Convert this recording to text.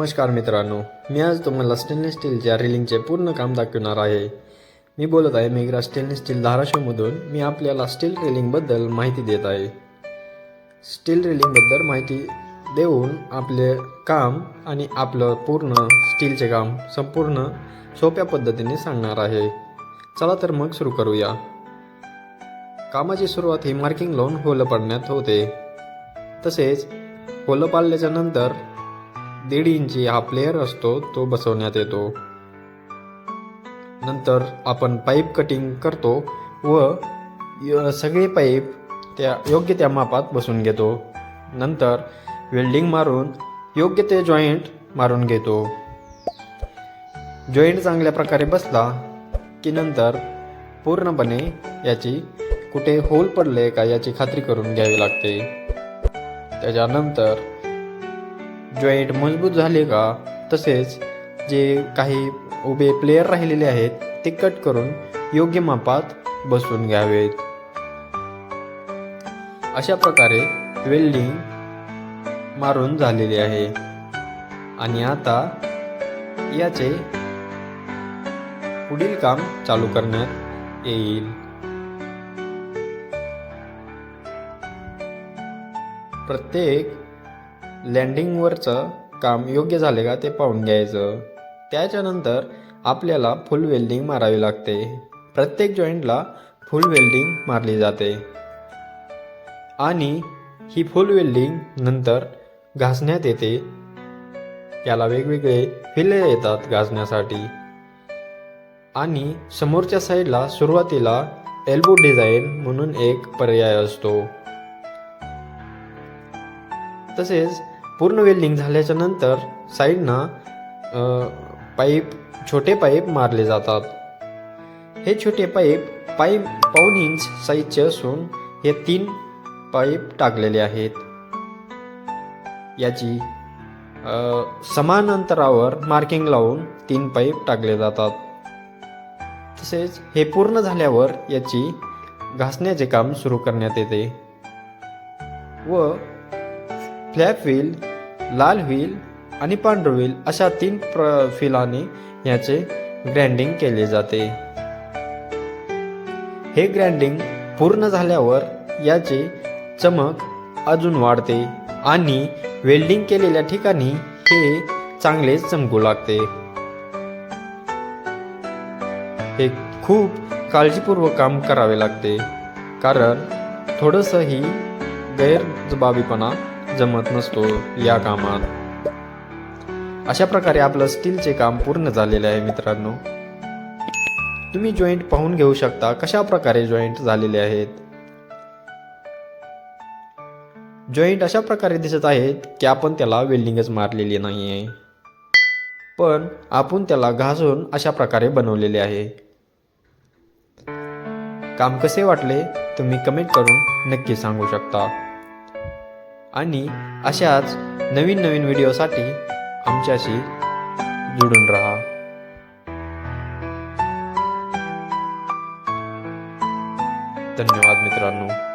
नमस्कार मित्रांनो मी आज तुम्हाला स्टेनलेस स्टीलच्या रिलिंगचे पूर्ण काम दाखवणार आहे. मी बोलत आहे मेघरा स्टेनलेस स्टील धाराशिवमधून. मी आपल्याला स्टील रेलिंगबद्दल माहिती देत आहे. स्टील रिलिंगबद्दल माहिती देऊन आपले काम आणि आपलं पूर्ण स्टीलचे काम संपूर्ण सोप्या पद्धतीने सांगणार आहे. चला तर मग सुरू करूया. कामाची सुरुवात ही मार्किंग लावून होलं पाडण्यात होते. तसेच होलं पाडल्याच्या नंतर दीड इंची हा प्लेअर असतो तो बसवण्यात येतो. नंतर आपण पाईप कटिंग करतो व य- सगळे पाईप त्या योग्य त्या मापात बसून घेतो. नंतर वेल्डिंग मारून योग्य ते जॉईंट मारून घेतो. जॉईंट चांगल्या प्रकारे बसला की नंतर पूर्णपणे याची कुठे होल पडले का याची खात्री करून घ्यावी लागते. त्याच्यानंतर जॉईंट मजबूत झाले का? तसेच जे काही उभे प्लेयर राहिलेले आहेत ते कट करून योग्य मापात बसवून घ्यावेत. अशा प्रकारे वेल्डिंग मारून झालेले आहे. आणि आता याचे पुढील काम चालू करण्यात येईल. प्रत्येक लँडिंगवरचं काम योग्य झाले का ते पाहून घ्यायचं. त्याच्यानंतर आपल्याला फुल वेल्डिंग मारावी लागते. प्रत्येक जॉईंटला फुल वेल्डिंग मारली जाते. आणि ही फुल वेल्डिंग नंतर घासण्यात येते. याला वेगवेगळे फिले येतात घासण्यासाठी. आणि समोरच्या साईडला सुरुवातीला एल्बो डिझाईन म्हणून एक पर्याय असतो. तसेच पूर्ण वेल्डिंग झाल्याच्यानंतर साईडनं पाईप छोटे पाईप मारले जातात. हे छोटे पाईप पाईप पाऊन इंच साईजचे असून हे तीन पाईप टाकलेले आहेत. याची समान अंतरावर मार्किंग लावून तीन पाईप टाकले जातात. तसेच हे पूर्ण झाल्यावर याची घासण्याचे काम सुरू करण्यात येते. व फ्लॅप व्हील लाल व्हील आणि पांढर व्हील अशा तीन प्र फिलाने याचे ग्रँडिंग केले जाते. हे ग्रँडिंग पूर्ण झाल्यावर याचे चमक अजून वाढते आणि वेल्डिंग केलेल्या ठिकाणी हे चांगलेच चमकू लागते. हे खूप काळजीपूर्वक काम करावे लागते कारण थोडंसंही गैरजबाबीपणा जमत नसतो या कामात. अशा प्रकारे आपलं स्टीलचे काम पूर्ण झालेले आहे मित्रांनो. तुम्ही जॉईंट पाहून घेऊ शकता कशा प्रकारे जॉईंट झालेले आहेत. जॉईंट अशा प्रकारे दिसत आहेत की आपण त्याला वेल्डिंगच मारलेली नाही आहे पण आपण त्याला घासून अशा प्रकारे बनवलेले आहे. काम कसे वाटले तुम्ही कमेंट करून नक्की सांगू शकता. आणि अशाच नवीन नवीन व्हिडिओसाठी आमच्याशी जुडून राहा. धन्यवाद मित्रांनो.